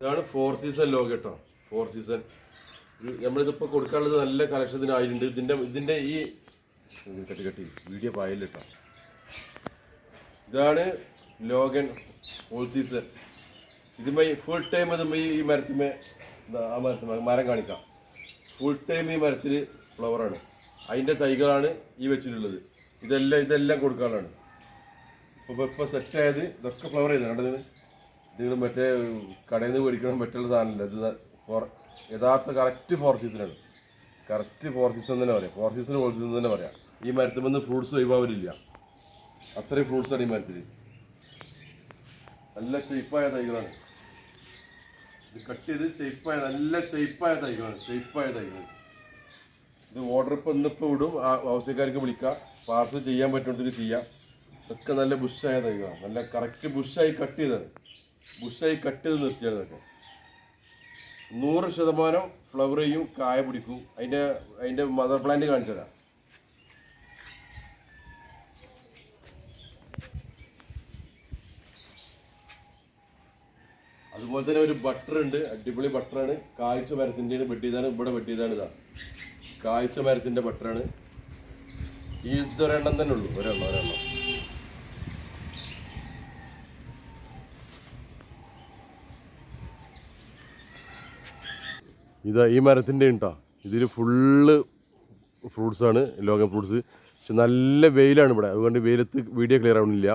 ഇതാണ് four season log കേട്ടോ four season നമ്മളിതിപ്പോൾ കൊടുക്കാനുള്ളത് നല്ല കളക്ഷത്തിന് ആയിട്ടുണ്ട്. ഇതിന്റെ ഇതിന്റെ ഈ കെട്ടി കട്ടി. വീഡിയോ പായല്ല കേട്ടോ ഇതാണ് ലോഗൻ ഫോൾ സീസൺ ഇതുമായി ഫുൾ ടൈം ഇതുമേ ഈ മരത്തിമേ ആ മരത്തിമേ മരം കാണിക്കാം. ഫുൾ ടൈം ഈ മരത്തിൽ ഫ്ലവറാണ് അതിന്റെ തൈകളാണ് ഈ വെച്ചിട്ടുള്ളത്. ഇതെല്ലാം ഇതെല്ലാം കൊടുക്കാനാണ് ഇപ്പോൾ ഇപ്പോൾ സെറ്റായത് ഇതൊക്കെ ഫ്ലവർ ചെയ്താണ് കണ്ടത്? നിങ്ങൾ മറ്റേ കടയിൽ നിന്ന് മേടിക്കണം മറ്റുള്ള സാധനമില്ല. ഇത് ഫോർ യഥാർത്ഥ കറക്റ്റ് ഫോർ സീസണാണ് കറക്റ്റ് ഫോർ സീസൺ തന്നെ പറയാം. ഫോർ സീസൺ ഫോർ സീസൺ തന്നെ പറയാം. ഈ മരത്തിൽ നിന്ന് ഫ്രൂട്ട്സ് ഒഴിവാവില്ല അത്രയും ഫ്രൂട്ട്സാണ് ഈ മരത്തിൽ നല്ല ഷേപ്പായ തൈകളാണ്. ഇത് കട്ട് ചെയ്ത് ഷേപ്പായ നല്ല ഷേപ്പായ തൈകളാണ്. ഷേപ്പായ തൈകളാണ്. ഇത് ഓർഡർ ഇപ്പം ഇന്നിപ്പോൾ വിടും ആവശ്യക്കാർക്ക് വിളിക്കാം. പാർസൽ ചെയ്യാൻ പറ്റുന്നവർക്ക് ചെയ്യാം. ഇതൊക്കെ നല്ല ബുഷായ തൈകളാണ്. നല്ല കറക്റ്റ് ബുഷായി കട്ട് ചെയ്തതാണ്. ബുഷായി കട്ട് ചെയ്ത് നിർത്തിയാണ് ഇതൊക്കെ നൂറ് ശതമാനം ഫ്ലവർ ചെയ്യും കായ പിടിക്കും. അതിന്റെ അതിന്റെ മദർ പ്ലാന്റ് കാണിച്ചു തരാം. അതുപോലെ തന്നെ ഒരു ബട്ടർ ഉണ്ട്. അടിപൊളി ബട്ടറാണ് കാഴ്ച മരത്തിന്റെ ബെഡ് ചെയ്താണ് ഇവിടെ ബെഡ് ചെയ്താണ് ഇതാ. കാഴ്ച മരത്തിന്റെ ബട്ടറാണ് ഇതൊരെണ്ണം തന്നെ ഉള്ളൂ. ഒരെണ്ണം ഒരെണ്ണം. ഇതാ ഈ മരത്തിന്റെ ഉണ്ടോ ഇതിൽ ഫുള്ള് ഫ്രൂട്ട്സാണ് ലോകം ഫ്രൂട്ട്സ് പക്ഷെ നല്ല വെയിലാണ് ഇവിടെ. അതുകൊണ്ട് വെയിലത്ത് വീഡിയോ ക്ലിയർ ആവണില്ല.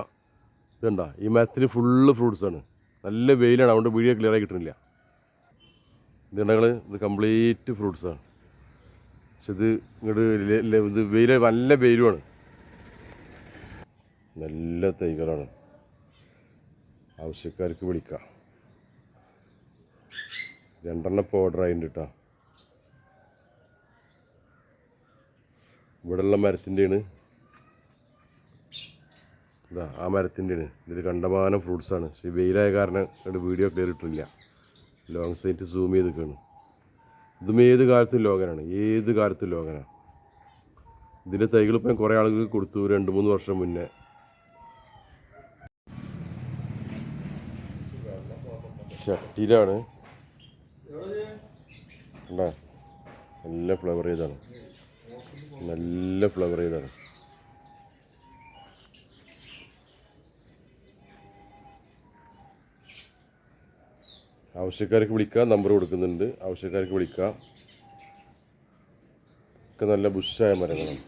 ഇതുണ്ട? ഈ മരത്തിൽ ഫുള്ള് ഫ്രൂട്ട്സാണ് നല്ല വെയിലാണ്. അതുകൊണ്ട് വീഡിയോ ക്ലിയർ ആയി കിട്ടണില്ല. ഇതുണ്ടെങ്കിൽ ഇത് കംപ്ലീറ്റ് ഫ്രൂട്ട്സാണ് പക്ഷെ ഇത് ഇങ്ങോട്ട് ഇത് വെയിൽ നല്ല വെയിലുമാണ് നല്ല തൈകളാണ്. ആവശ്യക്കാർക്ക് വിളിക്കാം. രണ്ടെണ്ണം ഇപ്പോൾ ഓർഡർ ആയിട്ടുണ്ട് കേട്ടോ ഇവിടെയുള്ള മരത്തിന്റെയാണ്. ഇതാ ആ മരത്തിന്റെയാണ്. ഇതിൽ കണ്ടമാനം ഫ്രൂട്ട്സാണ്. പക്ഷേ വെയിലായ കാരണം ഇവിടെ വീഡിയോ ക്ലിയർ ഇട്ടില്ല ലോങ് സൈറ്റ് സൂം ചെയ്ത് കാണും ഇതും ഏത് കാലത്തും ലോകനാണ്. ഏത് കാലത്തും ലോകനാണ്. ഇതിന്റെ തൈകൾ ഇപ്പം കുറേ ആളുകൾക്ക് കൊടുത്തു രണ്ട് മൂന്ന് വർഷം മുന്നേ. ചട്ടിയിലാണ് കണ്ടാ? നല്ല ഫ്ലവർ ചെയ്താണ്. നല്ല ഫ്ലവർ ചെയ്താണ്. ആവശ്യക്കാർക്ക് വിളിക്കാം നമ്പർ കൊടുക്കുന്നുണ്ട്. ആവശ്യക്കാർക്ക് വിളിക്കാം. ഒക്കെ നല്ല ബുഷായ മരങ്ങളാണ്.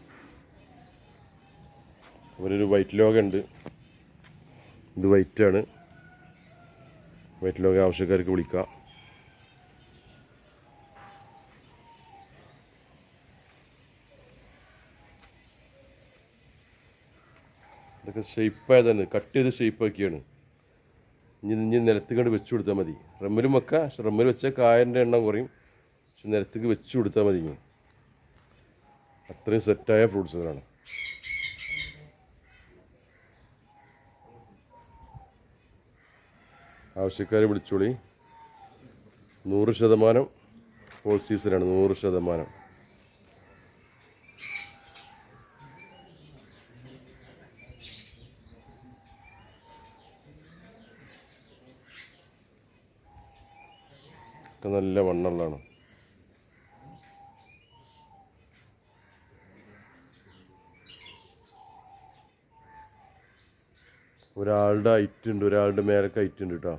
അവരൊരു വൈറ്റ് ലോഗ ഉണ്ട്. ഇത് വൈറ്റാണ് വൈറ്റ് ലോഗ ആവശ്യക്കാർക്ക് വിളിക്കാം. ഇതൊക്കെ ഷേപ്പായതാണ് കട്ട് ചെയ്ത് ഷെയ്പ്പാക്കിയാണ് ഇനി ഇനി നിലത്ത് കണ്ട് വെച്ച് കൊടുത്താൽ മതി. റമ്മിലും വെക്കാം. പക്ഷെ റമ്മിൽ വെച്ചാൽ കായന്റെ എണ്ണം കുറയും. പക്ഷെ നിലത്തേക്ക് വെച്ച് കൊടുത്താൽ മതി അത്രയും സെറ്റായ ഫ്രൂട്ട്സുകളാണ് ആവശ്യക്കാരെ വിളിച്ചോളി. നൂറ് ശതമാനം ഹോൾ സീസണാണ് നൂറ് ശതമാനം. ഒക്കെ നല്ല വണ്ണുള്ളതാണ്. ഒരാളുടെ ഹൈറ്റ് ഉണ്ട് ഒരാളുടെ മേലൊക്കെ ഹൈറ്റ് ഉണ്ട് കേട്ടോ